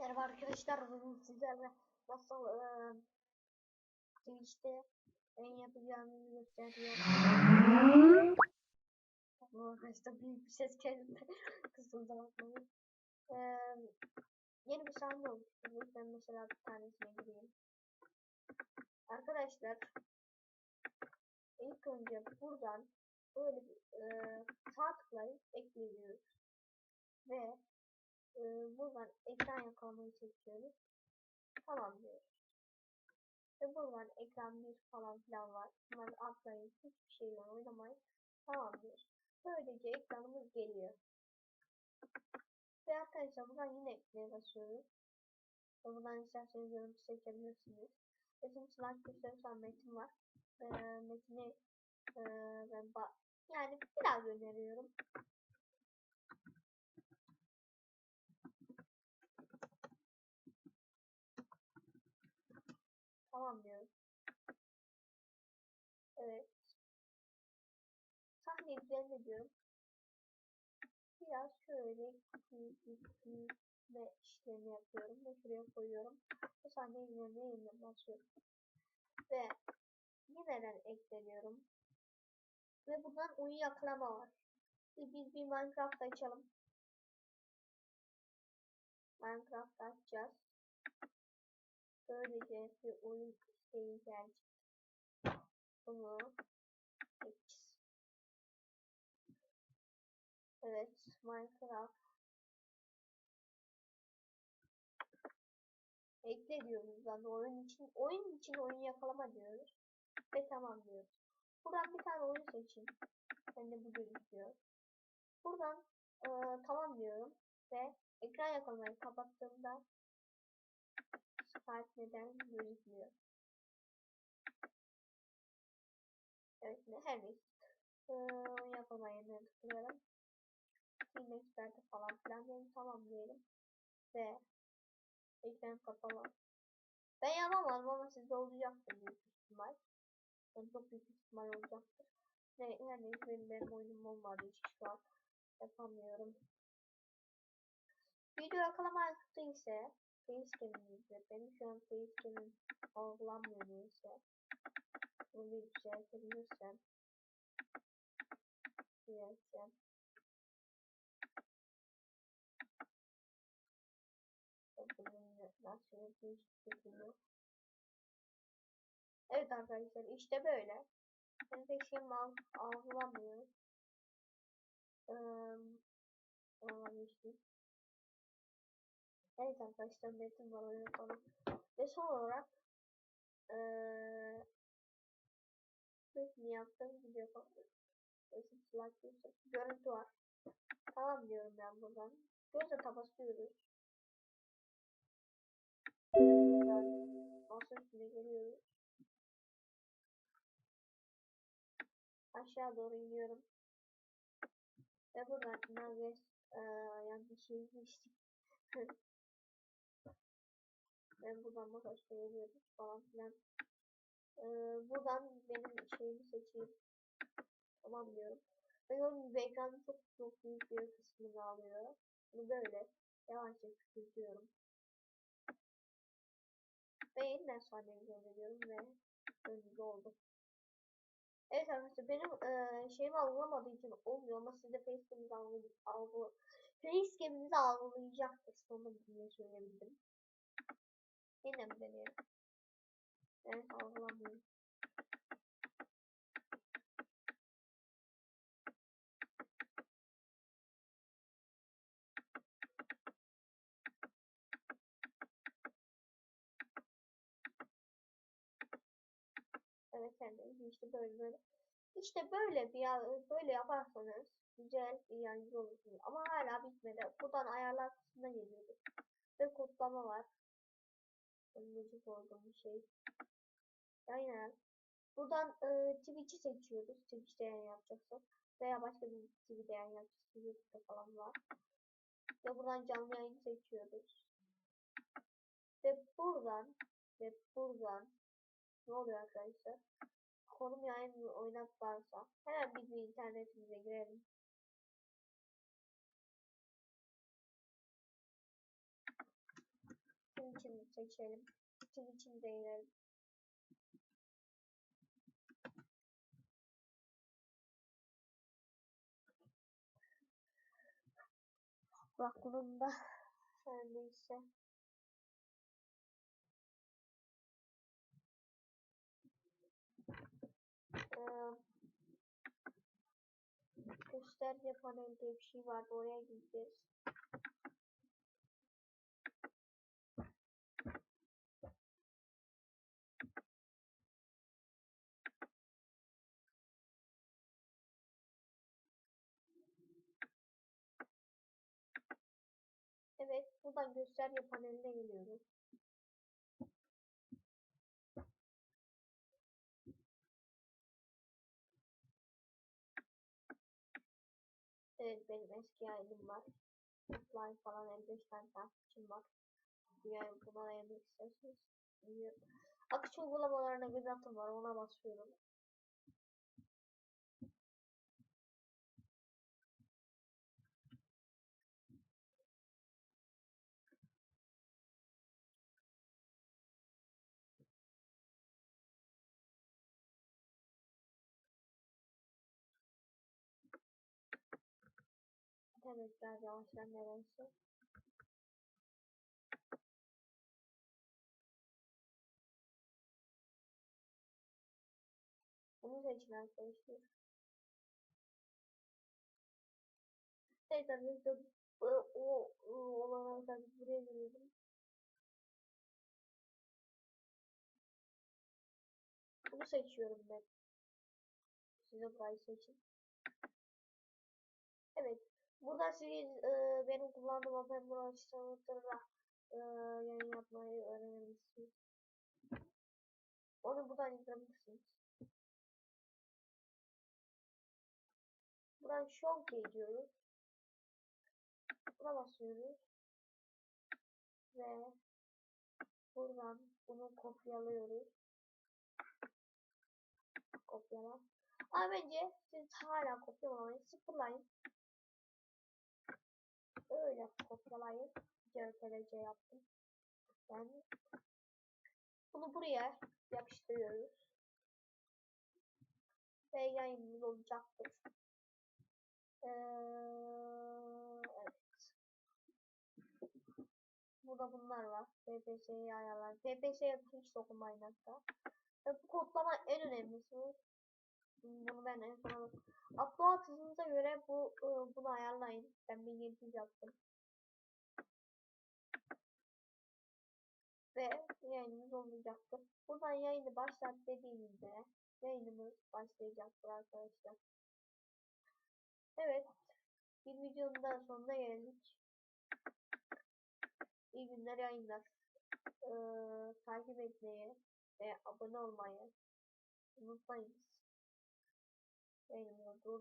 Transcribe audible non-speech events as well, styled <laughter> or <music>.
Merhaba arkadaşlar, bugün sizlerle nasıl eee Twitch'te yayın yapacağımızı gösteriyorum. Bu arkadaşlar büyük bir ses geldi. <laughs> Kısımda bakmayın. Eee yeni bir sahne oluşturduk. Ben mesela bir tanesine gireyim. Arkadaşlar ilk önce buradan böyle bir eee sağ tıklayıp ekliyoruz. Ve e, buradan ekran yakalamayı seçiyoruz. Tamam diyoruz. Ve buradan ekran bir falan filan var. Bunları atlayın. Hiçbir şeyle oynamayın. Tamam diyoruz. Böylece ekranımız geliyor. Ve arkadaşlar buradan yine ekleye basıyoruz. Ve buradan isterseniz görüntü seçebilirsiniz. Bizim slide gösterirsen metin var. Ee, metini e, ben yani biraz öneriyorum. Tamam diyorum. Evet. Sahneyi düzenle diyorum. Biraz şöyle büyütme işlemi yapıyorum ve şuraya koyuyorum. Bu sahneyi üzerine yeniden basıyorum. Ve yeniden ekleniyorum. Ve buradan oyun yakalama var. Biz, biz bir Minecraft açalım. Minecraft açacağız. Böylece bir oyun isteği gelecek. Bunu X. Evet, Minecraft. Ekle diyoruz de oyun için. Oyun için oyun yakalama diyoruz. Ve tamam diyoruz. Buradan bir tane oyun seçeyim. Bende bu gözüküyor. Buradan e, tamam diyorum. Ve ekran yakalamayı kapattığımda Skype neden gözükmüyor? Evet her neyse. Ee, yapamayın tıklayalım. Film experte falan filan diyelim tamam. Ve ekran kapalı. Ben yapamam ama sizde olacaktır büyük ihtimal. Yani çok büyük ihtimal olacaktır. Ne, her neyse benim, benim oyunum olmadığı için şu an yapamıyorum. Video yakalama aykırı ise facecam'imizde benim şu an facecam'im algılanmıyor neyse. Bunu düzeltebilirsem. Düzeltsem. Bunun nasıl bir şekilde. Evet arkadaşlar işte böyle. Ben facecam al algılamıyor. Ee, algılamıştım. Evet arkadaşlar metin var falan. Ve son olarak eee metni yaptığım slide diyorsa görüntü var. Tamam diyorum ben buradan. Gözle tabasıyoruz. Masa üstüne geliyoruz. Aşağı doğru iniyorum. Ve buradan navigas eee yanlış şey geçtik. <laughs> Ben buradan makas koyuyoruz falan filan. Ee, buradan benim şeyimi seçeyim. Tamam diyorum. Onun gibi ekranın çok çok büyük bir kısmını alıyor. Bunu böyle yavaşça küçültüyorum. Ve yeniden sahnemi gönderiyorum ve önümüzde oldu. Evet arkadaşlar benim e, şeyimi algılamadığı için olmuyor ama siz de facecam'inizi algı, algı facecam'inizi algılayacaktır. Sonunda bunu söyleyebildim. Yine mi deneyelim? Evet algılamıyorum. Evet yani işte böyle böyle. İşte böyle bir böyle yaparsanız güzel bir yancı olursunuz. Ama hala bitmedi. Buradan ayarlar kısmına geliyoruz. Ve kodlama var. Koyduğum bir şey. Aynen. Buradan e, Twitch'i seçiyoruz. Twitch'te yayın yapacaksak. Veya başka bir TV'de yayın yapacaksak. YouTube'da falan var. Ve buradan canlı yayın seçiyoruz. Ve buradan ve buradan ne oluyor arkadaşlar? Konum yayın oynat varsa hemen bir, bir internetimize girelim. İçin seçelim. Twitch için değinelim. Bak bunun da her neyse. Ee, gösterge panel diye bir şey vardı oraya gideceğiz. Evet, buradan gösterge paneline geliyoruz. Evet, benim eski yayınım var. Offline falan 55 tane takipçim var. Yayın buna yemek isterseniz. bilmiyorum. Akış uygulamalarına göz atım var, ona basıyorum. İnternet biraz yavaşlar nedense. Bunu seçin arkadaşlar. Evet arkadaşlar o, o olana kadar buraya geliyorum. Bunu seçiyorum ben. Size burayı seçin. Evet. Burada siz e, benim kullandığım Open Browser açıklamalarla e, yayın yapmayı öğrenebilirsiniz. Onu buradan indirebilirsiniz. Buradan Showkey diyoruz. Buna basıyoruz. Ve buradan bunu kopyalıyoruz. Kopyala. Ama bence siz hala kopyalamayın. Sıfırlayın. Öyle kopyalayın. CTRL-C yaptım. Yani bunu buraya yapıştırıyoruz. Ve yayınımız olacaktır. Ee, evet. Burada bunlar var. PPS'yi ayarlar. PPS'ye hiç dokunmayın hatta. Ve bu kodlama en önemlisi. Bunu ben en sona upload hızınıza göre bu ıı, bunu ayarlayın. Ben 1700 yaptım. Ve yayınımız olacaktır. Buradan yayını başlat dediğimizde yayınımız başlayacaktır arkadaşlar. Evet. Bir videonun daha sonuna geldik. İyi günler yayınlar. Ee, takip etmeyi ve abone olmayı unutmayınız. they will